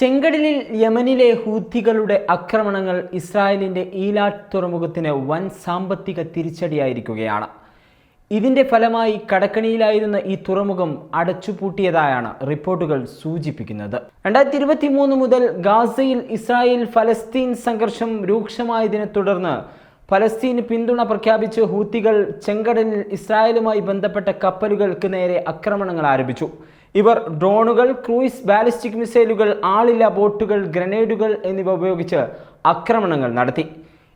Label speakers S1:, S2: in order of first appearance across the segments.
S1: ചെങ്കടലിൽ യമനിലെ ഹൂത്തികളുടെ ആക്രമണങ്ങൾ ഇസ്രായേലിന്റെ ഈലാറ്റ് തുറമുഖത്തിന് വൻ സാമ്പത്തിക തിരിച്ചടിയായിരിക്കുകയാണ്. ഇതിന്റെ ഫലമായി കടക്കണിയിലായിരുന്ന ഈ തുറമുഖം അടച്ചുപൂട്ടിയതായാണ് റിപ്പോർട്ടുകൾ സൂചിപ്പിക്കുന്നത്. രണ്ടായിരത്തി ഇരുപത്തി മൂന്ന് മുതൽ ഗാസയിൽ ഇസ്രായേൽ ഫലസ്തീൻ സംഘർഷം രൂക്ഷമായതിനെ തുടർന്ന് ഫലസ്തീന് പിന്തുണ പ്രഖ്യാപിച്ച് ഹൂത്തികൾ ചെങ്കടലിൽ ഇസ്രായേലുമായി ബന്ധപ്പെട്ട കപ്പലുകൾക്ക് നേരെ ആക്രമണങ്ങൾ ആരംഭിച്ചു. ഇവർ ഡ്രോണുകൾ ക്രൂയിസ് ബാലിസ്റ്റിക് മിസൈലുകൾ ആളില്ല ബോട്ടുകൾ ഗ്രനേഡുകൾ എന്നിവ ഉപയോഗിച്ച് ആക്രമണങ്ങൾ നടത്തി.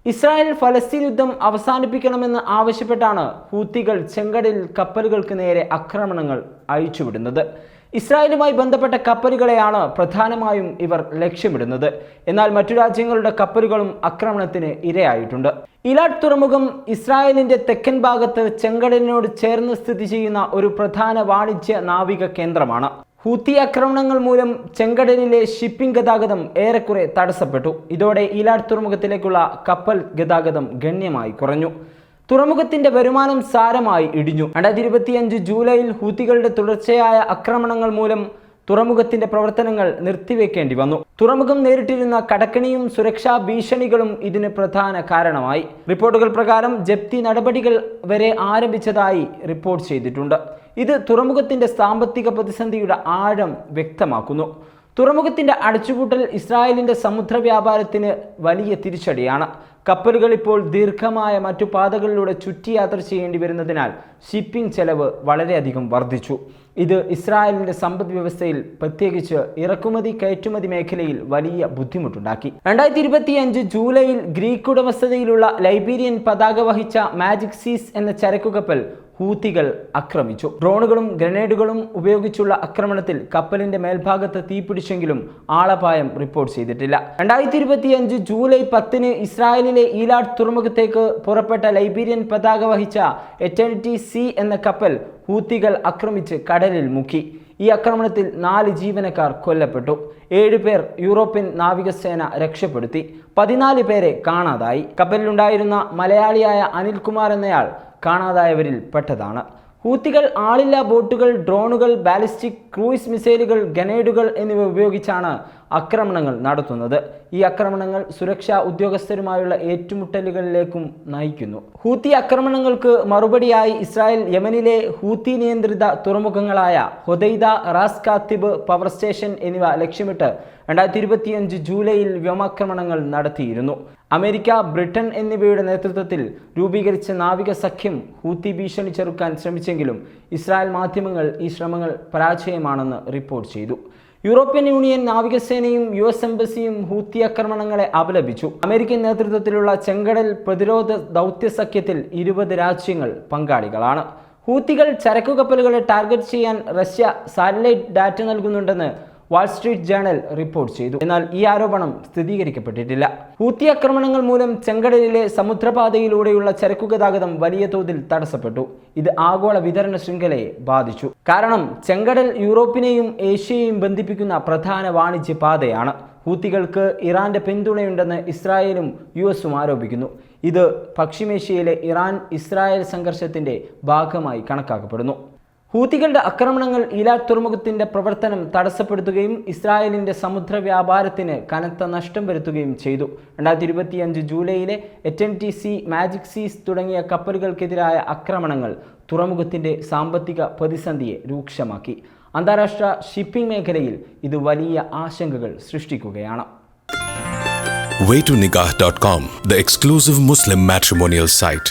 S1: ഇസ്രായേൽ ഫലസ്തീൻ യുദ്ധം അവസാനിപ്പിക്കണമെന്ന് ആവശ്യപ്പെട്ടാണ് ഹൂത്തികൾ ചെങ്കടലിൽ കപ്പലുകൾക്ക് നേരെ ആക്രമണങ്ങൾ അയച്ചുവിടുന്നത് ഇസ്രായേലുമായി ബന്ധപ്പെട്ട കപ്പലുകളെയാണ് പ്രധാനമായും ഇവർ ലക്ഷ്യമിടുന്നത്. എന്നാൽ മറ്റു രാജ്യങ്ങളുടെ കപ്പലുകളും ആക്രമണത്തിന് ഇരയായിട്ടുണ്ട്. ഇലാട്ട് തുറമുഖം ഇസ്രായേലിന്റെ തെക്കൻ ഭാഗത്ത് ചെങ്കടലിനോട് ചേർന്ന് സ്ഥിതി ചെയ്യുന്ന ഒരു പ്രധാന വാണിജ്യ നാവിക കേന്ദ്രമാണ്. ഹൂത്തി ആക്രമണങ്ങൾ മൂലം ചെങ്കടലിലെ ഷിപ്പിംഗ് ഗതാഗതം ഏറെക്കുറെ തടസ്സപ്പെട്ടു. ഇതോടെ ഇലാട്ട് തുറമുഖത്തിലേക്കുള്ള കപ്പൽ ഗതാഗതം ഗണ്യമായി കുറഞ്ഞു. തുറമുഖത്തിന്റെ വരുമാനം സാരമായി ഇടിഞ്ഞു. രണ്ടായിരത്തി ഇരുപത്തിയഞ്ച് ജൂലൈയിൽ ഹൂത്തികളുടെ തുടർച്ചയായ ആക്രമണങ്ങൾ മൂലം തുറമുഖത്തിന്റെ പ്രവർത്തനങ്ങൾ നിർത്തിവെക്കേണ്ടി വന്നു. തുറമുഖം നേരിട്ടിരുന്ന കടക്കണിയും സുരക്ഷാ ഭീഷണികളും ഇതിന് പ്രധാന കാരണമായി. റിപ്പോർട്ടുകൾ പ്രകാരം ജപ്തി നടപടികൾ വരെ ആരംഭിച്ചതായി റിപ്പോർട്ട് ചെയ്തിട്ടുണ്ട്. ഇത് തുറമുഖത്തിന്റെ സാമ്പത്തിക പ്രതിസന്ധിയുടെ ആഴം വ്യക്തമാക്കുന്നു. തുറമുഖത്തിന്റെ അടച്ചുപൂട്ടൽ ഇസ്രായേലിന്റെ സമുദ്ര വ്യാപാരത്തിന് വലിയ തിരിച്ചടിയാണ്. കപ്പലുകൾ ഇപ്പോൾ ദീർഘമായ മറ്റു പാതകളിലൂടെ ചുറ്റിയാത്ര ചെയ്യേണ്ടി വരുന്നതിനാൽ ഷിപ്പിംഗ് ചെലവ് വളരെയധികം വർദ്ധിച്ചു. ഇത് ഇസ്രായേലിന്റെ സമ്പദ് വ്യവസ്ഥയിൽ പ്രത്യേകിച്ച് ഇറക്കുമതി കയറ്റുമതി മേഖലയിൽ വലിയ ബുദ്ധിമുട്ടുണ്ടാക്കി. രണ്ടായിരത്തി ജൂലൈയിൽ ഗ്രീക്ക് ഉടമസ്ഥതയിലുള്ള ലൈബീരിയൻ പതാക വഹിച്ച മാജിക് സീസ് എന്ന ചരക്കുകപ്പൽ ഹൂത്തികൾ ആക്രമിച്ചു. ഡ്രോണുകളും ഗ്രനേഡുകളും ഉപയോഗിച്ചുള്ള ആക്രമണത്തിൽ കപ്പലിന്റെ മേൽഭാഗത്ത് തീപിടിച്ചെങ്കിലും ആളപായം റിപ്പോർട്ട് ചെയ്തിട്ടില്ല. രണ്ടായിരത്തി ഇരുപത്തിയഞ്ച് ജൂലൈ പത്തിന് ഇസ്രായേലിലെ ഈലാഡ് തുറമുഖത്തേക്ക് പുറപ്പെട്ട ലൈബീരിയൻ പതാക വഹിച്ച എറ്റേണിറ്റി സി എന്ന കപ്പൽ ഹൂത്തികൾ ആക്രമിച്ച് കടലിൽ മുക്കി. ഈ ആക്രമണത്തിൽ നാല് ജീവനക്കാർ കൊല്ലപ്പെട്ടു. ഏഴ് പേർ യൂറോപ്യൻ നാവികസേന രക്ഷപ്പെടുത്തി. പതിനാല് പേരെ കാണാതായി. കപ്പലിലുണ്ടായിരുന്ന മലയാളിയായ അനിൽകുമാർ എന്നയാൾ കാണാതായവരിൽ പെട്ടതാണ്. ഹൂത്തികൾ ആളില്ലാ ബോട്ടുകൾ ഡ്രോണുകൾ ബാലിസ്റ്റിക് ക്രൂയിസ് മിസൈലുകൾ ഗനേഡുകൾ എന്നിവ ഉപയോഗിച്ചാണ് ആക്രമണങ്ങൾ നടത്തുന്നത്. ഈ ആക്രമണങ്ങൾ സുരക്ഷാ ഉദ്യോഗസ്ഥരുമായുള്ള ഏറ്റുമുട്ടലുകളിലേക്കും നയിക്കുന്നു. ഹൂത്തി ആക്രമണങ്ങൾക്ക് മറുപടിയായി ഇസ്രായേൽ യമനിലെ ഹൂത്തി നിയന്ത്രിത തുറമുഖങ്ങളായ Hodeidah Ras Kanatib power station എന്നിവ ലക്ഷ്യമിട്ട് രണ്ടായിരത്തി ഇരുപത്തിയഞ്ച് ജൂലൈയിൽ വ്യോമാക്രമണങ്ങൾ നടത്തിയിരുന്നു. അമേരിക്ക ബ്രിട്ടൻ എന്നിവയുടെ നേതൃത്വത്തിൽ രൂപീകരിച്ച നാവിക സഖ്യം ഹൂത്തി ഭീഷണി ചെറുക്കാൻ ശ്രമിച്ചെങ്കിലും ഇസ്രായേൽ മാധ്യമങ്ങൾ ഈ ശ്രമങ്ങൾ പരാജയമാണെന്ന് റിപ്പോർട്ട് ചെയ്തു. യൂറോപ്യൻ യൂണിയൻ നാവികസേനയും യു എസ് എംബസിയും ഹൂത്തി ആക്രമണങ്ങളെ അപലപിച്ചു. അമേരിക്കൻ നേതൃത്വത്തിലുള്ള ചെങ്കടൽ പ്രതിരോധ ദൗത്യ സഖ്യത്തിൽ ഇരുപത് രാജ്യങ്ങൾ പങ്കാളികളാണ്. ഹൂത്തികൾ ചരക്കു കപ്പലുകളെ ടാർഗറ്റ് ചെയ്യാൻ റഷ്യ സാറ്റലൈറ്റ് ഡാറ്റ നൽകുന്നുണ്ടെന്ന് വാൾസ്ട്രീറ്റ് ജേണൽ റിപ്പോർട്ട് ചെയ്തു. എന്നാൽ ഈ ആരോപണം സ്ഥിരീകരിക്കപ്പെട്ടിട്ടില്ല. ഹൂത്തി ആക്രമണങ്ങൾ മൂലം ചെങ്കടലിലെ സമുദ്രപാതയിലൂടെയുള്ള ചരക്കു ഗതാഗതം വലിയ തോതിൽ തടസ്സപ്പെട്ടു. ഇത് ആഗോള വിതരണ ശൃംഖലയെ ബാധിച്ചു. കാരണം ചെങ്കടൽ യൂറോപ്പിനെയും ഏഷ്യയെയും ബന്ധിപ്പിക്കുന്ന പ്രധാന വാണിജ്യ പാതയാണ്. ഹൂത്തികൾക്ക് ഇറാന്റെ പിന്തുണയുണ്ടെന്ന് ഇസ്രായേലും യു എസും ആരോപിക്കുന്നു. ഇത് പശ്ചിമേഷ്യയിലെ ഇറാൻ ഇസ്രായേൽ സംഘർഷത്തിന്റെ ഭാഗമായി കണക്കാക്കപ്പെടുന്നു. ഹൂത്തികളുടെ ആക്രമണങ്ങൾ ഇലാ തുറമുഖത്തിന്റെ പ്രവർത്തനം തടസ്സപ്പെടുത്തുകയും ഇസ്രായേലിന്റെ സമുദ്ര വ്യാപാരത്തിന് കനത്ത നഷ്ടം വരുത്തുകയും ചെയ്തു. രണ്ടായിരത്തി ഇരുപത്തിയഞ്ച് ജൂലൈയിലെ H N T C Magic Seas തുടങ്ങിയ കപ്പലുകൾക്കെതിരായ ആക്രമണങ്ങൾ തുറമുഖത്തിന്റെ സാമ്പത്തിക പ്രതിസന്ധിയെ രൂക്ഷമാക്കി. അന്താരാഷ്ട്ര ഷിപ്പിംഗ് മേഖലയിൽ ഇത് വലിയ ആശങ്കകൾ സൃഷ്ടിക്കുകയാണ്.
S2: Waytonikah.com, the exclusive Muslim matrimonial site.